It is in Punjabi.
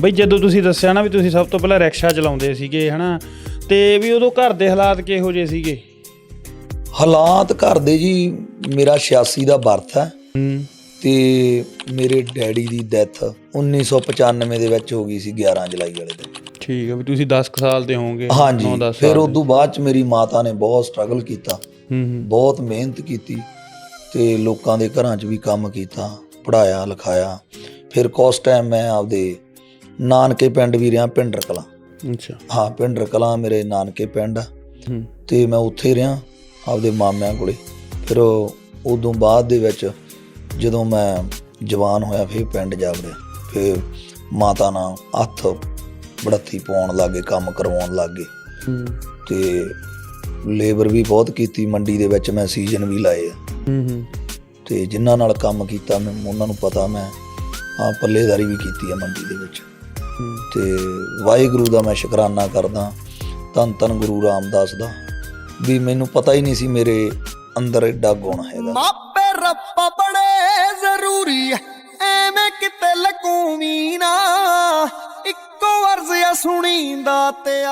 ਬਈ ਜਦੋਂ ਤੁਸੀਂ ਦੱਸਿਆ ਨਾ ਵੀ ਤੁਸੀਂ ਸਭ ਤੋਂ ਪਹਿਲਾਂ ਰਿਕਸ਼ਾ ਚਲਾਉਂਦੇ ਸੀਗੇ ਹਨਾ? ਤੇ ਵੀ ਉਦੋਂ ਘਰ ਦੇ ਹਾਲਾਤ ਕਿਹੋ ਜਿਹੇ ਸੀਗੇ? ਹਾਲਾਤ ਘਰ ਦੇ ਜੀ ਮੇਰਾ 86 ਦਾ ਬਰਥ ਹੈ। ਤੇ ਮੇਰੇ ਡੈਡੀ ਦੀ ਡੈਥ 1995 ਦੇ ਵਿੱਚ ਹੋ ਗਈ ਸੀ 11 ਜੁਲਾਈ ਵਾਲੇ ਦਿਨ। ਠੀਕ ਹੈ ਵੀ ਤੁਸੀਂ 10 ਕੁ ਸਾਲ ਦੇ ਹੋਵੋਗੇ ਹਾਂਜੀ 9-10 ਫਿਰ ਉਸ ਤੋਂ ਬਾਅਦ ਚ ਮੇਰੀ ਮਾਤਾ ਨੇ ਬਹੁਤ ਸਟਰਗਲ ਕੀਤਾ। ਬਹੁਤ ਮਿਹਨਤ ਕੀਤੀ ਤੇ ਲੋਕਾਂ ਦੇ ਘਰਾਂ 'ਚ ਵੀ ਕੰਮ ਕੀਤਾ ਪੜਾਇਆ ਲਿਖਾਇਆ। ਫਿਰ ਕੁਛ ਟਾਈਮ ਮੈਂ ਆਪਦੇ ਨਾਨਕੇ ਪਿੰਡ ਵੀ ਰਿਹਾ ਪਿੰਡਰ ਕਲਾਂ ਅੱਛਾ। ਹਾਂ ਪਿੰਡਰ ਕਲਾਂ ਮੇਰੇ ਨਾਨਕੇ ਪਿੰਡ। ਆ ਤੇ ਮੈਂ ਉੱਥੇ ਰਿਹਾ ਆਪਦੇ ਮਾਮਿਆਂ ਕੋਲੇ। ਫਿਰ ਉਦੋਂ ਬਾਅਦ ਦੇ ਵਿੱਚ ਜਦੋਂ ਮੈਂ ਜਵਾਨ ਹੋਇਆ ਫਿਰ ਪਿੰਡ ਜਾ ਵੜਿਆ। ਫਿਰ ਮਾਤਾ ਨਾਲ ਹੱਥ ਬੜੱਥੀ ਪਾਉਣ ਲੱਗੇ ਕੰਮ ਕਰਵਾਉਣ ਲੱਗੇ। ਤੇ ਲੇਬਰ ਵੀ ਬਹੁਤ ਕੀਤੀ ਮੰਡੀ ਦੇ ਵਿੱਚ ਮੈਂ ਸੀਜ਼ਨ ਵੀ ਲਾਏ ਆ। ਹੂੰ ਹੂੰ। ਤੇ ਜਿਨ੍ਹਾਂ ਨਾਲ ਕੰਮ ਕੀਤਾ ਮੈਂ ਉਹਨਾਂ ਨੂੰ ਪਤਾ ਮੈਂ ਆ ਪੱਲੇਦਾਰੀ ਵੀ ਕੀਤੀ ਆ ਮੰਡੀ ਦੇ ਵਿੱਚ। ਤੇ ਵਾਹਿਗੁਰੂ ਦਾ ਮੈਂ ਸ਼ੁਕਰਾਨਾ ਕਰਦਾ, ਧੰਨ ਧੰਨ ਗੁਰੂ ਰਾਮਦਾਸ ਦਾ, ਵੀ ਮੈਨੂੰ ਪਤਾ ਹੀ ਨਹੀਂ ਸੀ ਮੇਰੇ ਅੰਦਰ ਐਡਾ ਗੁਣ ਹੈਗਾ। ਮਾਪੇ ਰੱਬਾ ਬੜੇ ਜ਼ਰੂਰੀ ਐ, ਐਵੇਂ ਕਿਤੇ ਲਕੂਮੀ ਨਾ, ਇੱਕੋ ਅਰਜ਼ ਆ ਸੁਣੀਂਦਾ ਤੇ